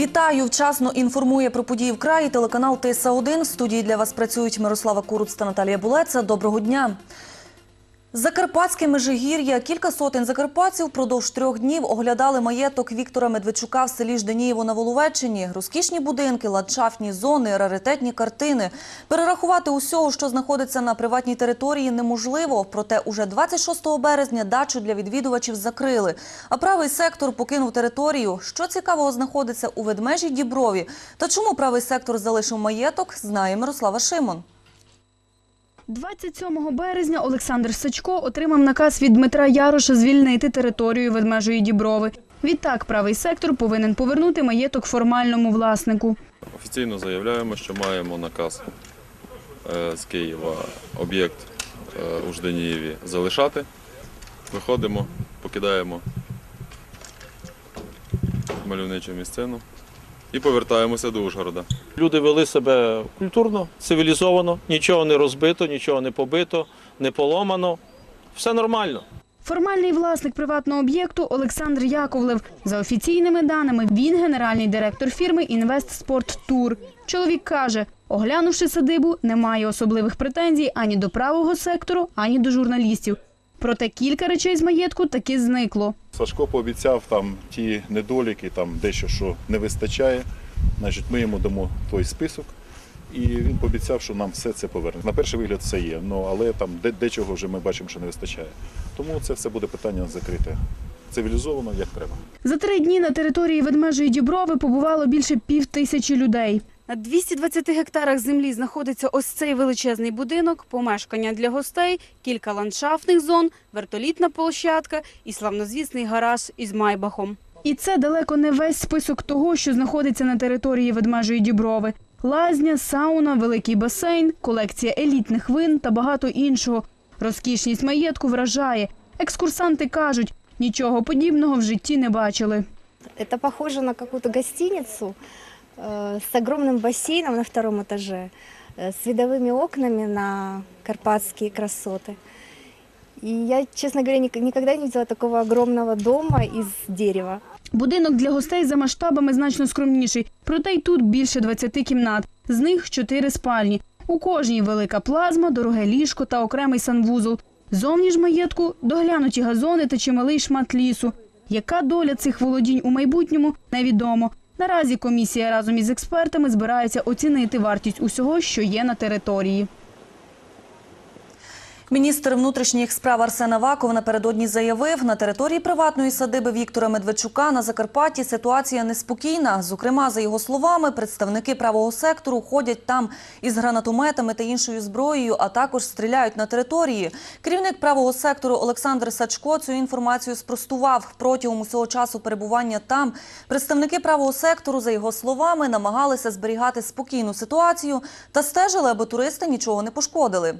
Вітаю! Вчасно інформує про події в краї телеканал ТСА-1. В студії для вас працюють Мирослава Куруц та Наталія Булеца. Доброго дня! Закарпатське межигір'я. Кілька сотень закарпатців впродовж трьох днів оглядали маєток Віктора Медведчука в селі Жданієво на Воловеччині. Розкішні будинки, ландшафтні зони, раритетні картини. Перерахувати усього, що знаходиться на приватній території, неможливо. Проте уже 26 березня дачу для відвідувачів закрили. А правий сектор покинув територію. Що цікавого знаходиться у ведмежій Діброві? Та чому правий сектор залишив маєток, знає Мирослава Шимон. 27 березня Олександр Сачко отримав наказ від Дмитра Яроша звільнити територію ведмежої Діброви. Відтак правий сектор повинен повернути маєток формальному власнику. Офіційно заявляємо, що маємо наказ е, з Києва об'єкт е, у Жданієві залишати. Виходимо, покидаємо мальовничу місцину і повертаємося до Ужгорода. Люди вели себе культурно, цивілізовано, нічого не розбито, нічого не побито, не поломано. Все нормально. Формальний власник приватного об'єкту Олександр Яковлев. За офіційними даними, він генеральний директор фірми «Інвестспорт Тур». Чоловік каже, оглянувши садибу, немає особливих претензій ані до правого сектору, ані до журналістів. Проте кілька речей з маєтку таки зникло. Сашко пообіцяв там ті недоліки, там дещо що не вистачає. Значить, ми йому дамо той список, і він пообіцяв, що нам все це поверне. На перший вигляд все є, ну але там де, дечого вже ми бачимо, що не вистачає. Тому це все буде питання закрите цивілізовано, як треба. За три дні на території ведмежої Діброви побувало більше пів тисячі людей. На 220 гектарах землі знаходиться ось цей величезний будинок, помешкання для гостей, кілька ландшафтних зон, вертолітна площадка і славнозвісний гараж із майбахом. І це далеко не весь список того, що знаходиться на території ведмежої Діброви. Лазня, сауна, великий басейн, колекція елітних вин та багато іншого. Розкішність маєтку вражає. Екскурсанти кажуть, нічого подібного в житті не бачили. Это похоже на какую-то гостиницу э, с огромным бассейном на втором этаже, э, с видовыми окнами на карпатские красоты. И я, честно говоря, ник- никогда не видела такого огромного дома из дерева. Будинок для гостей за масштабами значно скромніший, проте й тут більше 20 кімнат. З них 4 спальні. У кожній велика плазма, дороге ліжко та окремий санвузол. Зовні ж маєтку доглянуті газони та чималий шмат лісу. Яка доля цих володінь у майбутньому, невідомо. Наразі комісія разом із експертами збирається оцінити вартість усього, що є на території. Міністр внутрішніх справ Арсен Аваков напередодні заявив, на території приватної садиби Віктора Медведчука на Закарпатті ситуація неспокійна. Зокрема, за його словами, представники правого сектору ходять там із гранатометами та іншою зброєю, а також стріляють на території. Керівник правого сектору Олександр Сачко цю інформацію спростував. Протягом усього часу перебування там представники правого сектору, за його словами, намагалися зберігати спокійну ситуацію та стежили, аби туристи нічого не пошкодили.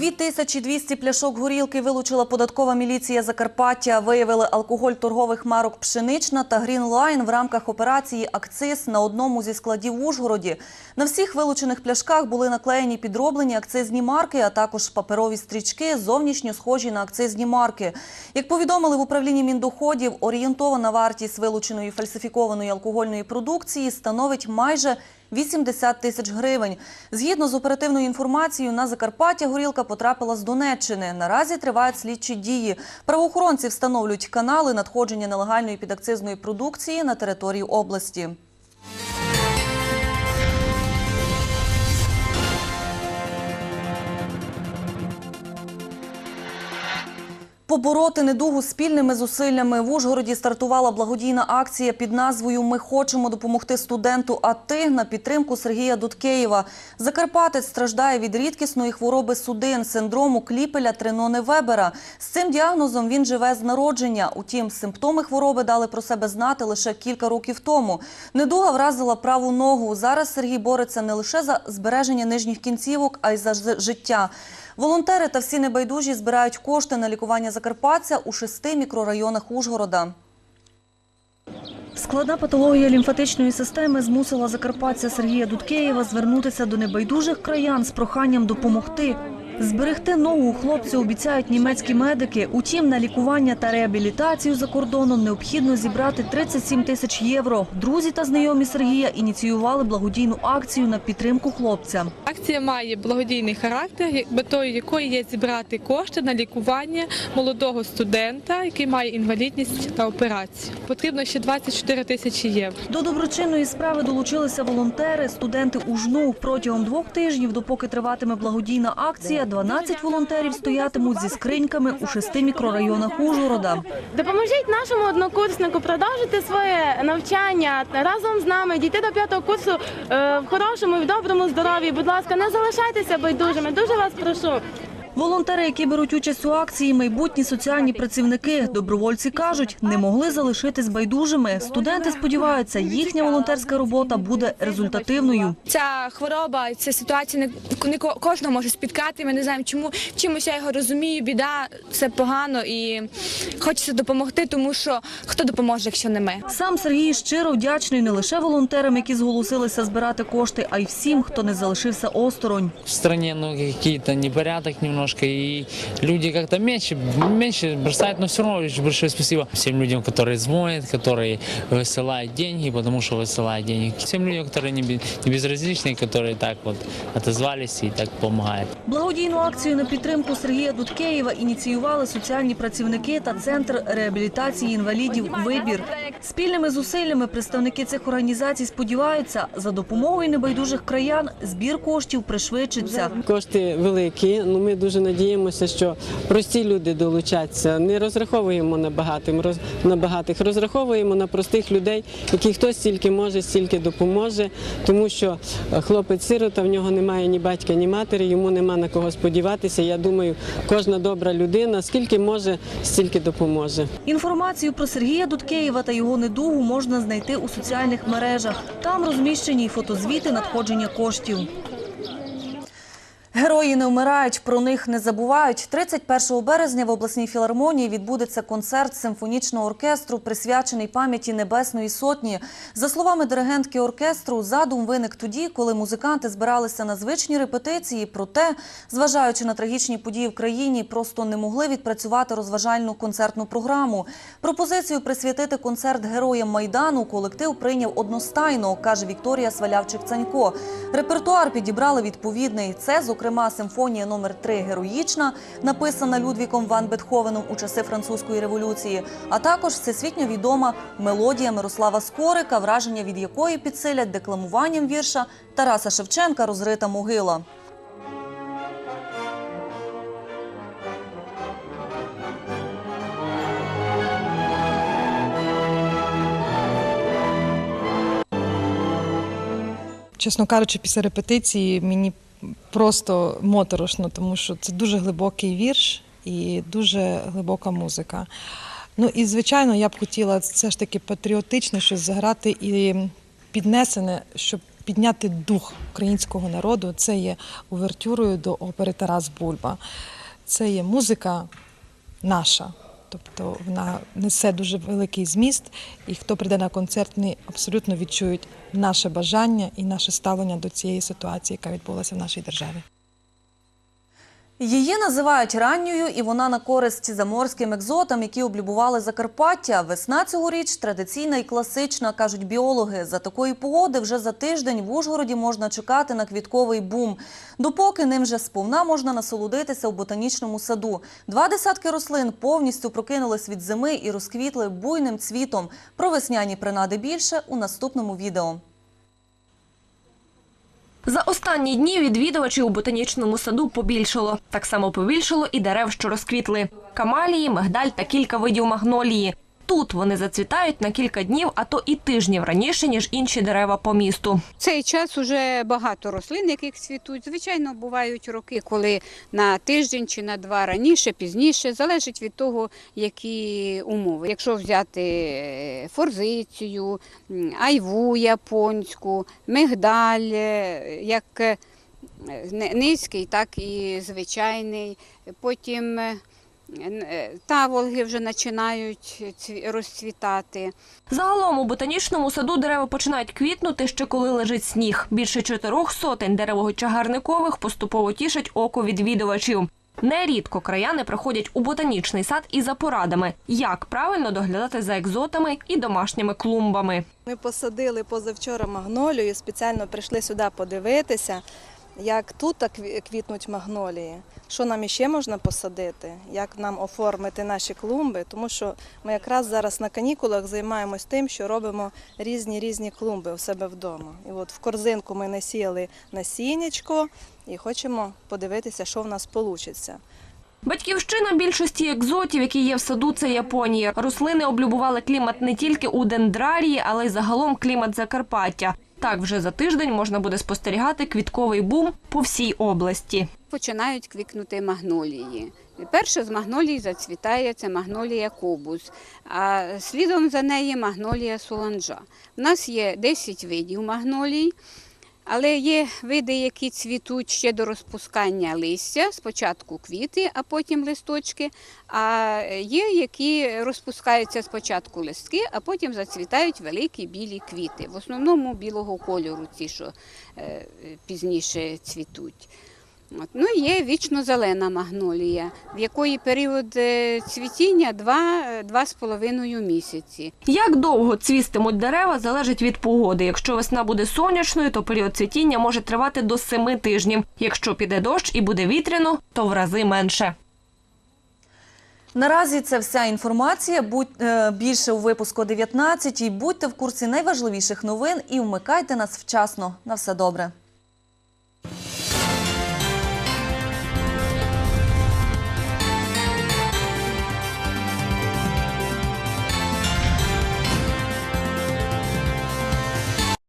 2200 пляшок горілки вилучила податкова міліція Закарпаття. Виявили алкоголь торгових марок «Пшенична» та «Грінлайн» в рамках операції «Акциз» на одному зі складів в Ужгороді. На всіх вилучених пляшках були наклеєні підроблені акцизні марки, а також паперові стрічки, зовнішньо схожі на акцизні марки. Як повідомили в управлінні міндоходів, орієнтована вартість вилученої фальсифікованої алкогольної продукції становить майже 80 тисяч гривень. Згідно з оперативною інформацією, на Закарпаття горілка потрапила з Донеччини. Наразі тривають слідчі дії. Правоохоронці встановлюють канали надходження нелегальної підакцизної продукції на території області. Побороти недугу спільними зусиллями в Ужгороді стартувала благодійна акція під назвою Ми хочемо допомогти студенту. А ти на підтримку Сергія Дудкеєва. Закарпатець страждає від рідкісної хвороби судин, синдрому кліпеля Треноне Вебера. З цим діагнозом він живе з народження. Утім, симптоми хвороби дали про себе знати лише кілька років тому. Недуга вразила праву ногу. Зараз Сергій бореться не лише за збереження нижніх кінцівок, а й за життя. Волонтери та всі небайдужі збирають кошти на лікування закарпаття у шести мікрорайонах Ужгорода. Складна патологія лімфатичної системи змусила закарпатця Сергія Дудкеєва звернутися до небайдужих краян з проханням допомогти. Зберегти ногу хлопцю обіцяють німецькі медики. Утім, на лікування та реабілітацію за кордоном необхідно зібрати 37 тисяч євро. Друзі та знайомі Сергія ініціювали благодійну акцію на підтримку хлопця. Акція має благодійний характер, метою якої є зібрати кошти на лікування молодого студента, який має інвалідність та операцію. Потрібно ще 24 тисячі євро. До доброчинної справи долучилися волонтери, студенти УЖНУ. Протягом двох тижнів, допоки триватиме благодійна акція, 12 волонтерів стоятимуть зі скриньками у шести мікрорайонах Ужгорода. Допоможіть нашому однокурснику продовжити своє навчання разом з нами, дійти до п'ятого курсу е, в хорошому і в доброму здоров'ї. Будь ласка, не залишайтеся байдужими. Дуже вас прошу. Волонтери, які беруть участь у акції, майбутні соціальні працівники. Добровольці кажуть, не могли залишитись байдужими. Студенти сподіваються, їхня волонтерська робота буде результативною. Ця хвороба, ця ситуація не, кожного може спіткати. Ми не знаємо, чому чимось я його розумію. Біда це погано і хочеться допомогти, тому що хто допоможе, якщо не ми. Сам Сергій щиро вдячний не лише волонтерам, які зголосилися збирати кошти, а й всім, хто не залишився осторонь. в стране ну, какие-то непорядок немножко, и люди как-то меньше, меньше бросают, но все равно очень большое спасибо всем людям, которые звонят, которые высылают деньги, потому что высылают деньги. Всем людям, которые не бе- не безразличны, которые так вот отозвались и так помогают. Благодійну акцію на підтримку Сергія Дудкеєва ініціювали соціальні працівники та центр реабілітації інвалідів Вибір. Спільними зусиллями представники цих організацій сподіваються, за допомогою небайдужих краян збір коштів пришвидшиться. Кошти великі. Ну ми дуже надіємося, що прості люди долучаться. Не розраховуємо на багатих, розраховуємо на простих людей, які хто стільки може, стільки допоможе. Тому що е, хлопець сирота, в нього немає ні батька, ні матері, йому нема на кого сподіватися. Я думаю, кожна добра людина, скільки може, стільки допоможе. Інформацію про Сергія Дудкеєва та його недугу можна знайти у соціальних мережах. Там розміщені фотозвіти надходження коштів. Герої не вмирають, про них не забувають. 31 березня в обласній філармонії відбудеться концерт симфонічного оркестру, присвячений пам'яті Небесної Сотні. За словами диригентки оркестру, задум виник тоді, коли музиканти збиралися на звичні репетиції. Проте, зважаючи на трагічні події в країні, просто не могли відпрацювати розважальну концертну програму. Пропозицію присвятити концерт героям Майдану колектив прийняв одностайно, каже Вікторія Свалявчик-Цанько. Репертуар підібрали відповідний. Це, зокрема, симфонія номер 3 героїчна, написана Людвіком Ван Бетховеном у часи французької революції, а також всесвітньо відома мелодія Мирослава Скорика, враження від якої підсилять декламуванням вірша Тараса Шевченка Розрита могила. Чесно кажучи, після репетиції мені просто моторошно, тому що це дуже глибокий вірш і дуже глибока музика. Ну і звичайно, я б хотіла все ж таки патріотичне щось заграти і піднесене, щоб підняти дух українського народу. Це є увертюрою до опери Тарас Бульба. Це є музика наша. Тобто вона несе дуже великий зміст, і хто прийде на концерт, вони абсолютно відчують наше бажання і наше ставлення до цієї ситуації, яка відбулася в нашій державі. Її називають ранньою, і вона на користь заморським екзотам, які облюбували Закарпаття. Весна цьогоріч традиційна і класична, кажуть біологи. За такої погоди вже за тиждень в Ужгороді можна чекати на квітковий бум. Допоки ним же сповна можна насолодитися в ботанічному саду. Два десятки рослин повністю прокинулись від зими і розквітли буйним цвітом. Про весняні принади більше у наступному відео. За останні дні відвідувачів у ботанічному саду побільшало. Так само побільшало і дерев, що розквітли. Камалії, мигдаль та кілька видів магнолії. Тут вони зацвітають на кілька днів, а то і тижнів раніше, ніж інші дерева по місту. В цей час уже багато рослин, яких цвітуть. Звичайно, бувають роки, коли на тиждень чи на два раніше, пізніше, залежить від того, які умови. Якщо взяти е, форзицію, айву японську, мигдаль, е, як е, низький, так і звичайний. Потім Таволги вже починають цві- розцвітати. Загалом у ботанічному саду дерева починають квітнути ще коли лежить сніг. Більше чотирьох сотень деревого-чагарникових поступово тішать око відвідувачів. Нерідко краяни приходять у ботанічний сад і за порадами, як правильно доглядати за екзотами і домашніми клумбами. Ми посадили позавчора магнолію, спеціально прийшли сюди подивитися, як тут квітнуть магнолії, що нам іще можна посадити, як нам оформити наші клумби, тому що ми якраз зараз на канікулах займаємось тим, що робимо різні різні клумби у себе вдома. І от в корзинку ми насіяли насіннячко і хочемо подивитися, що в нас вийде. Батьківщина більшості екзотів, які є в саду, це Японія. Рослини облюбували клімат не тільки у дендрарії, але й загалом клімат Закарпаття. Так вже за тиждень можна буде спостерігати квітковий бум по всій області. Починають квікнути магнолії. Перша з магнолій зацвітає це магнолія кобус, а слідом за неї магнолія соланжа. У нас є 10 видів магнолій, але є види, які цвітуть ще до розпускання листя, спочатку квіти, а потім листочки. А є, які розпускаються спочатку листки, а потім зацвітають великі білі квіти. В основному білого кольору, ті, що е, пізніше цвітуть. От. Ну є вічно зелена магнолія, в якої період е, цвітіння два, два з половиною місяці. Як довго цвістимуть дерева, залежить від погоди. Якщо весна буде сонячною, то період цвітіння може тривати до семи тижнів. Якщо піде дощ і буде вітряно, то в рази менше. Наразі це вся інформація. Будь е, більше у випуску 19. Будьте в курсі найважливіших новин і вмикайте нас вчасно. На все добре.